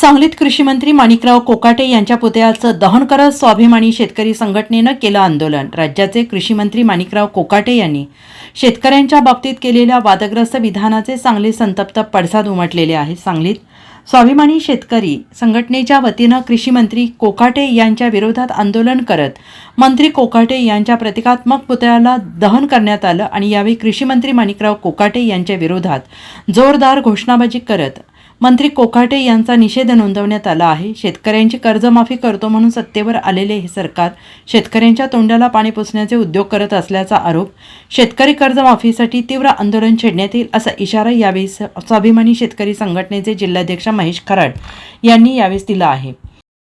सांगलीत कृषी मंत्री माणिकराव कोकाटे यांच्या पुतळ्याचं दहन करत स्वाभिमानी शेतकरी संघटनेनं केलं आंदोलन. राज्याचे कृषी मंत्री माणिकराव कोकाटे यांनी शेतकऱ्यांच्या बाबतीत केलेल्या वादग्रस्त विधानाचे सांगली संतप्त पडसाद उमटलेले आहे सांगलीत स्वाभिमानी शेतकरी संघटनेच्या वतीनं कृषी मंत्री कोकाटे यांच्या विरोधात आंदोलन करत मंत्री कोकाटे यांच्या प्रतिकात्मक पुतळ्याला दहन करण्यात आलं आणि यावेळी कृषी मंत्री माणिकराव कोकाटे यांच्या विरोधात जोरदार घोषणाबाजी करत मंत्री कोकाटे यांचा निषेध नोंदवण्यात आला आहे. शेतकऱ्यांची कर्जमाफी करतो म्हणून सत्तेवर आलेले हे सरकार शेतकऱ्यांच्या तोंडाला पाणी पुसण्याचे उद्योग करत असल्याचा आरोप शेतकरी कर्जमाफीसाठी तीव्र आंदोलन छेडण्यात येईल असा इशारा यावेळी स्वाभिमानी शेतकरी संघटनेचे जिल्हाध्यक्ष महेश खराड यांनी यावेळी दिला आहे.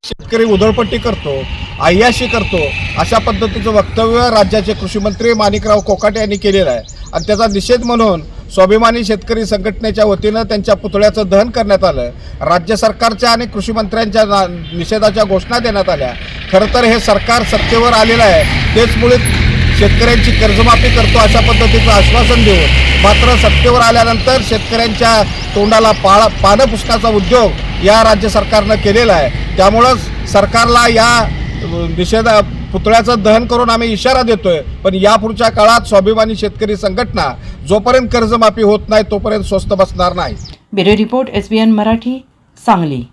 शेतकरी उधळपट्टी करतो आय्याशी करतो अशा पद्धतीचं वक्तव्य राज्याचे कृषी मंत्री माणिकराव कोकाटे यांनी केलेलं आहे. आणि त्याचा निषेध म्हणून स्वाभिमानी शेतकरी संघटनेच्या वतीनं त्यांच्या पुतळ्याचं दहन करण्यात आलं. राज्य सरकारच्या आणि कृषी मंत्र्यांच्या ना- निषेधाच्या घोषणा देण्यात आल्या. खरं तर हे सरकार सत्तेवर आलेलं आहे. तेच मुळे शेतकऱ्यांची कर्जमाफी करतो अशा पद्धतीचं आश्वासन देऊन मात्र सत्तेवर आल्यानंतर शेतकऱ्यांच्या तोंडाला पाळ पानं पुसण्याचा उद्योग या राज्य सरकारनं केलेला आहे. त्यामुळंच सरकारला या निषेधा पुतळ्याचं दहन करून आम्ही इशारा देतोय. पण यापुढच्या काळात स्वाभिमानी शेतकरी संघटना जोपर्यंत कर्जमाफी होत नाही तोपर्यंत स्वस्त बसणार नाही. Bureau report S B N Marathi Sangli.